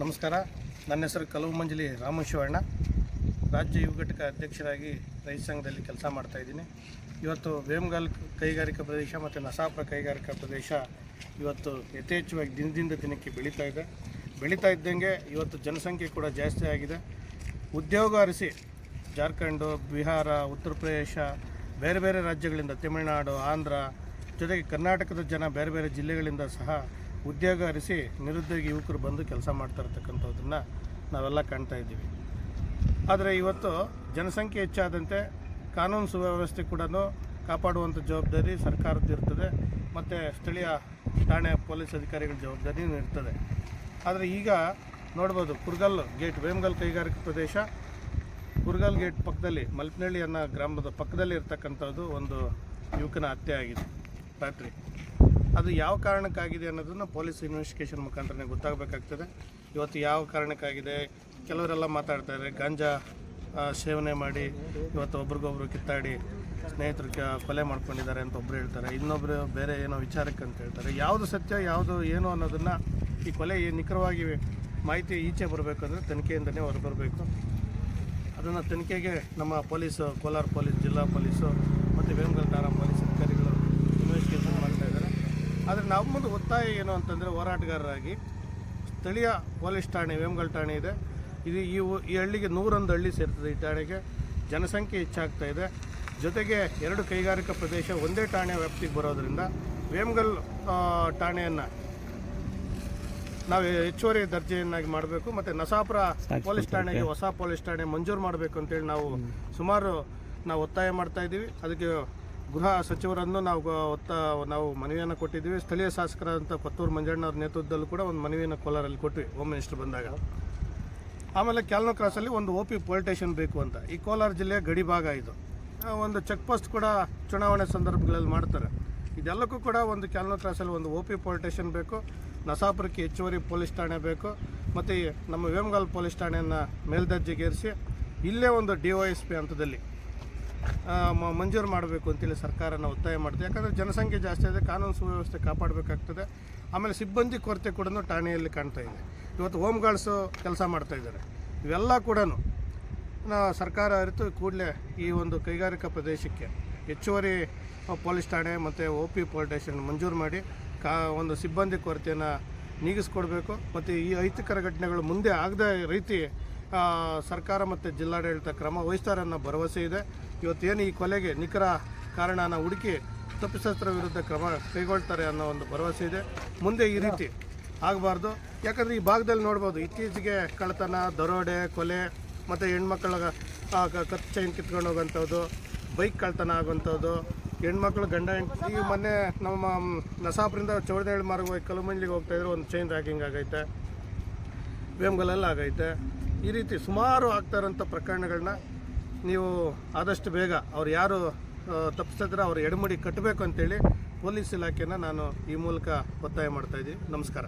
ನಮಸ್ಕಾರ. ನನ್ನ ಹೆಸರು ಕಲವು ಮಂಜಲಿ ರಾಮಶಿವಣ್ಣ ರಾಜ್ಯ ಯುವ ಘಟಕ ಅಧ್ಯಕ್ಷರಾಗಿ ರೈತ ಸಂಘದಲ್ಲಿ ಕೆಲಸ ಮಾಡ್ತಾಯಿದ್ದೀನಿ ಇವತ್ತು ವೇಮ್ಗಾಲ್ ಕೈಗಾರಿಕಾ ಪ್ರದೇಶ ಮತ್ತು ನಸಾಪುರ ಕೈಗಾರಿಕಾ ಪ್ರದೇಶ ಇವತ್ತು ಯಥೇಚ್ಛವಾಗಿ ದಿನದಿಂದ ದಿನಕ್ಕೆ ಬೆಳೀತಾ ಇದೆ. ಬೆಳೀತಾ ಇದ್ದಂಗೆ ಇವತ್ತು ಜನಸಂಖ್ಯೆ ಕೂಡ ಜಾಸ್ತಿ ಆಗಿದೆ. ಉದ್ಯೋಗ ಅರಿಸಿ ಜಾರ್ಖಂಡು, ಬಿಹಾರ, ಉತ್ತರ ಪ್ರದೇಶ, ಬೇರೆ ಬೇರೆ ರಾಜ್ಯಗಳಿಂದ ತಮಿಳುನಾಡು, ಆಂಧ್ರ, ಜೊತೆಗೆ ಕರ್ನಾಟಕದ ಜನ ಬೇರೆ ಬೇರೆ ಜಿಲ್ಲೆಗಳಿಂದ ಸಹ ಉದ್ಯೋಗ ಅರಿಸಿ ನಿರುದ್ಯೋಗಿ ಯುವಕರು ಬಂದು ಕೆಲಸ ಮಾಡ್ತಾ ಇರ್ತಕ್ಕಂಥದ್ದನ್ನು ನಾವೆಲ್ಲ ಕಾಣ್ತಾ ಇದ್ದೀವಿ. ಆದರೆ ಇವತ್ತು ಜನಸಂಖ್ಯೆ ಹೆಚ್ಚಾದಂತೆ ಕಾನೂನು ಸುವ್ಯವಸ್ಥೆ ಕೂಡ ಕಾಪಾಡುವಂಥ ಜವಾಬ್ದಾರಿ ಸರ್ಕಾರದ್ದು ಇರ್ತದೆ, ಮತ್ತು ಸ್ಥಳೀಯ ಠಾಣೆ ಪೊಲೀಸ್ ಅಧಿಕಾರಿಗಳ ಜವಾಬ್ದಾರಿನೂ ಇರ್ತದೆ. ಆದರೆ ಈಗ ನೋಡ್ಬೋದು ಕುರ್ಗಲ್ ಗೇಟ್, ವೇಮಗಲ್ ಕೈಗಾರಿಕಾ ಪ್ರದೇಶ, ಕುರ್ಗಲ್ ಗೇಟ್ ಪಕ್ಕದಲ್ಲಿ ಮಲ್ಪನಹಳ್ಳಿ ಅನ್ನೋ ಗ್ರಾಮದ ಪಕ್ಕದಲ್ಲಿ ಇರ್ತಕ್ಕಂಥದ್ದು ಒಂದು ಯುವಕನ ಹತ್ಯೆ ಆಗಿದೆ. ರಾತ್ರಿ ಅದು ಯಾವ ಕಾರಣಕ್ಕಾಗಿದೆ ಅನ್ನೋದನ್ನು ಪೊಲೀಸ್ ಇನ್ವೆಸ್ಟಿಗೇಷನ್ ಮುಖಾಂತರನೇ ಗೊತ್ತಾಗಬೇಕಾಗ್ತದೆ. ಇವತ್ತು ಯಾವ ಕಾರಣಕ್ಕಾಗಿದೆ? ಕೆಲವರೆಲ್ಲ ಮಾತಾಡ್ತಾರೆ ಗಾಂಜಾ ಸೇವನೆ ಮಾಡಿ ಇವತ್ತು ಒಬ್ರಿಗೊಬ್ರು ಕಿತ್ತಾಡಿ ಸ್ನೇಹಿತರು ಕೊಲೆ ಮಾಡ್ಕೊಂಡಿದ್ದಾರೆ ಅಂತ ಒಬ್ರು ಹೇಳ್ತಾರೆ. ಇನ್ನೊಬ್ಬರು ಬೇರೆ ಏನೋ ವಿಚಾರಕ್ಕೆ ಅಂತ ಹೇಳ್ತಾರೆ. ಯಾವುದು ಸತ್ಯ, ಯಾವುದು ಏನು ಅನ್ನೋದನ್ನು ಈ ಕೊಲೆ ನಿಖರವಾಗಿ ಮಾಹಿತಿ ಈಚೆ ಬರಬೇಕಂದ್ರೆ ತನಿಖೆಯಿಂದನೇ ಹೊರಬರಬೇಕು ಅದನ್ನು ತನಿಖೆಗೆ ನಮ್ಮ ಪೊಲೀಸು, ಕೋಲಾರ ಪೊಲೀಸ್, ಜಿಲ್ಲಾ ಪೊಲೀಸು ಮತ್ತು ವೇಮಗಲ್ ಠಾಣಾ ಪೊಲೀಸ್ ಅಧಿಕಾರಿಗಳು ಇನ್ವೆಸ್ಟಿಗೇಷನ್ ಮಾಡ್ತಾ ಇದ್ದಾರೆ ಆದರೆ ನಮ್ಮದು ಒತ್ತಾಯ ಏನು ಅಂತಂದರೆ ಹೋರಾಟಗಾರರಾಗಿ ಸ್ಥಳೀಯ ಪೊಲೀಸ್ ಠಾಣೆ ವೇಮಗಲ್ ಠಾಣೆ ಇದೆ. ಇದು ಈ ಈ ಹಳ್ಳಿಗೆ ನೂರೊಂದು ಹಳ್ಳಿ ಸೇರ್ತದೆ. ಈ ಠಾಣೆಗೆ ಜನಸಂಖ್ಯೆ ಹೆಚ್ಚಾಗ್ತಾ ಇದೆ. ಜೊತೆಗೆ ಎರಡು ಕೈಗಾರಿಕಾ ಪ್ರದೇಶ ಒಂದೇ ಠಾಣೆ ವ್ಯಾಪ್ತಿಗೆ ಬರೋದರಿಂದ ವೇಮಗಲ್ ಠಾಣೆಯನ್ನು ನಾವು ಹೆಚ್ಚುವರಿ ದರ್ಜೆಯನ್ನಾಗಿ ಮಾಡಬೇಕು. ಮತ್ತು ನಸಾಪುರ ಪೊಲೀಸ್ ಠಾಣೆಗೆ ಹೊಸ ಪೊಲೀಸ್ ಠಾಣೆ ಮಂಜೂರು ಮಾಡಬೇಕು ಅಂತೇಳಿ ನಾವು ಸುಮಾರು ನಾವು ಒತ್ತಾಯ ಮಾಡ್ತಾ ಇದ್ದೀವಿ ಅದಕ್ಕೆ ಗೃಹ ಸಚಿವರನ್ನು ನಾವು ಒತ್ತ ನಾವು ಮನವಿಯನ್ನು ಕೊಟ್ಟಿದ್ದೀವಿ. ಸ್ಥಳೀಯ ಶಾಸಕರಾದಂಥ ಕೊತ್ತೂರು ಮಂಜಣ್ಣ ಅವ್ರ ನೇತೃತ್ವದಲ್ಲೂ ಕೂಡ ಒಂದು ಮನವಿಯನ್ನು ಕೋಲಾರಲ್ಲಿ ಕೊಟ್ವಿ ಹೋಮ್ ಮಿನಿಸ್ಟರ್ ಬಂದಾಗ. ಆಮೇಲೆ ಕ್ಯಾಲ್ನೋ ಕ್ರಾಸಲ್ಲಿ ಒಂದು ಓ ಪಿ ಪೋಲ್ ಬೇಕು ಅಂತ. ಈ ಕೋಲಾರ ಜಿಲ್ಲೆಯ ಗಡಿ ಭಾಗ ಇದು. ಒಂದು ಚೆಕ್ ಪೋಸ್ಟ್ ಕೂಡ ಚುನಾವಣೆ ಸಂದರ್ಭಗಳಲ್ಲಿ ಮಾಡ್ತಾರೆ. ಇದೆಲ್ಲಕ್ಕೂ ಕೂಡ ಒಂದು ಕ್ಯಾಲ್ನೋ ಕ್ರಾಸಲ್ಲಿ ಒಂದು ಓ ಪಿ ಪೋಲ್ ಬೇಕು. ನಸಾಪುರಕ್ಕೆ ಹೆಚ್ಚುವರಿ ಪೊಲೀಸ್ ಠಾಣೆ ಬೇಕು. ಮತ್ತು ನಮ್ಮ ವೇಮಗಾಲ್ ಪೊಲೀಸ್ ಠಾಣೆಯನ್ನು ಮೇಲ್ದರ್ಜೆಗೇರಿಸಿ, ಇಲ್ಲೇ ಒಂದು ಡಿ ಒ ಎಸ್ ಪಿ ಹಂತದಲ್ಲಿ ಮಂಜೂರು ಮಾಡಬೇಕು ಅಂತೇಳಿ ಸರ್ಕಾರನ ಒತ್ತಾಯ ಮಾಡ್ತೀವಿ ಯಾಕಂದರೆ ಜನಸಂಖ್ಯೆ ಜಾಸ್ತಿ ಆದರೆ ಕಾನೂನು ಸುವ್ಯವಸ್ಥೆ ಕಾಪಾಡಬೇಕಾಗ್ತದೆ. ಆಮೇಲೆ ಸಿಬ್ಬಂದಿ ಕೊರತೆ ಕೂಡ ಠಾಣೆಯಲ್ಲಿ ಕಾಣ್ತಾ ಇದೆ. ಇವತ್ತು ಹೋಮ್ ಗಾರ್ಡ್ಸು ಕೆಲಸ ಮಾಡ್ತಾ ಇದ್ದಾರೆ. ಇವೆಲ್ಲ ಕೂಡ ಸರ್ಕಾರ ಅರಿತು ಕೂಡಲೇ ಈ ಒಂದು ಕೈಗಾರಿಕಾ ಪ್ರದೇಶಕ್ಕೆ ಹೆಚ್ಚುವರಿ ಪೊಲೀಸ್ ಠಾಣೆ ಮತ್ತು ಒ ಪಿ ಪೊಲೀಸ್ ಮಂಜೂರು ಮಾಡಿ ಕಾ ಒಂದು ಸಿಬ್ಬಂದಿ ಕೊರತೆಯನ್ನು ನೀಗಿಸ್ಕೊಡ್ಬೇಕು. ಮತ್ತು ಈ ಐತಿಕರ ಘಟನೆಗಳು ಮುಂದೆ ಆಗದ ರೀತಿ ಸರ್ಕಾರ ಮತ್ತು ಜಿಲ್ಲಾಡಳಿತ ಕ್ರಮ ವಹಿಸ್ತಾರೆ ಅನ್ನೋ ಭರವಸೆ ಇದೆ. ಇವತ್ತೇನು ಈ ಕೊಲೆಗೆ ನಿಖರ ಕಾರಣನ ಹುಡುಕಿ ತಪ್ಪಿಸಸ್ತ್ರ ವಿರುದ್ಧ ಕ್ರಮ ಕೈಗೊಳ್ತಾರೆ ಅನ್ನೋ ಒಂದು ಭರವಸೆ ಇದೆ. ಮುಂದೆ ಈ ರೀತಿ ಆಗಬಾರ್ದು. ಯಾಕಂದರೆ ಈ ಭಾಗದಲ್ಲಿ ನೋಡ್ಬೋದು, ಇತ್ತೀಚೆಗೆ ಕಳ್ಳತನ, ದರೋಡೆ, ಕೊಲೆ, ಮತ್ತು ಹೆಣ್ಮಕ್ಳ ಕತ್ ಚೈನ್ ಕಿತ್ಕೊಂಡು ಹೋಗೋಂಥದ್ದು, ಬೈಕ್ ಕಳ್ತನ ಆಗೋಂಥದ್ದು ಹೆಣ್ಮಕ್ಳು ಗಂಡ ಹೆಂಡ್ತಿ ಮೊನ್ನೆ ನಮ್ಮ ನಸಾಪುರಿಂದ ಚೌಡದೇಳು ಮಾರ್ಗ ಕಲಮಂಜಿಗೆ ಹೋಗ್ತಾ ಇದ್ರೆ ಒಂದು ಚೈನ್ ರ್ಯಾಕಿಂಗ್ ಆಗೈತೆ ವೇಮ್ಗಲಲ್ಲಿ ಆಗೈತೆ. ಈ ರೀತಿ ಸುಮಾರು ಆಗ್ತಾ ಇರೋಂಥ ಪ್ರಕರಣಗಳನ್ನ ನೀವು ಆದಷ್ಟು ಬೇಗ ಅವ್ರು ಯಾರು ತಪ್ಪಿಸಿದ್ರೆ ಅವ್ರು ಎಡಮುಡಿ ಕಟ್ಟಬೇಕು ಅಂತೇಳಿ ಪೊಲೀಸ್ ಇಲಾಖೆನ ನಾನು ಈ ಮೂಲಕ ಒತ್ತಾಯ ಮಾಡ್ತಾಯಿದ್ದೀನಿ ನಮಸ್ಕಾರ.